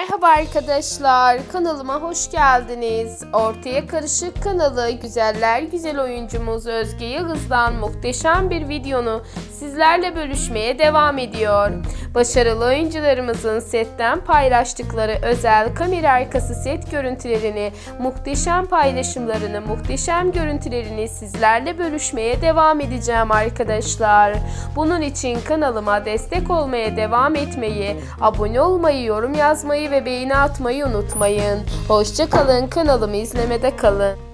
Merhaba arkadaşlar, kanalıma hoş geldiniz. Ortaya Karışık kanalı güzeller güzel oyuncumuz Özge Yıldız'dan muhteşem bir videonu sizlerle bölüşmeye devam ediyor. Başarılı oyuncularımızın setten paylaştıkları özel kamera arkası set görüntülerini, muhteşem paylaşımlarını, muhteşem görüntülerini sizlerle bölüşmeye devam edeceğim arkadaşlar. Bunun için kanalıma destek olmaya devam etmeyi, abone olmayı, yorum yazmayı ve beğeni atmayı unutmayın. Hoşça kalın, kanalımı izlemede kalın.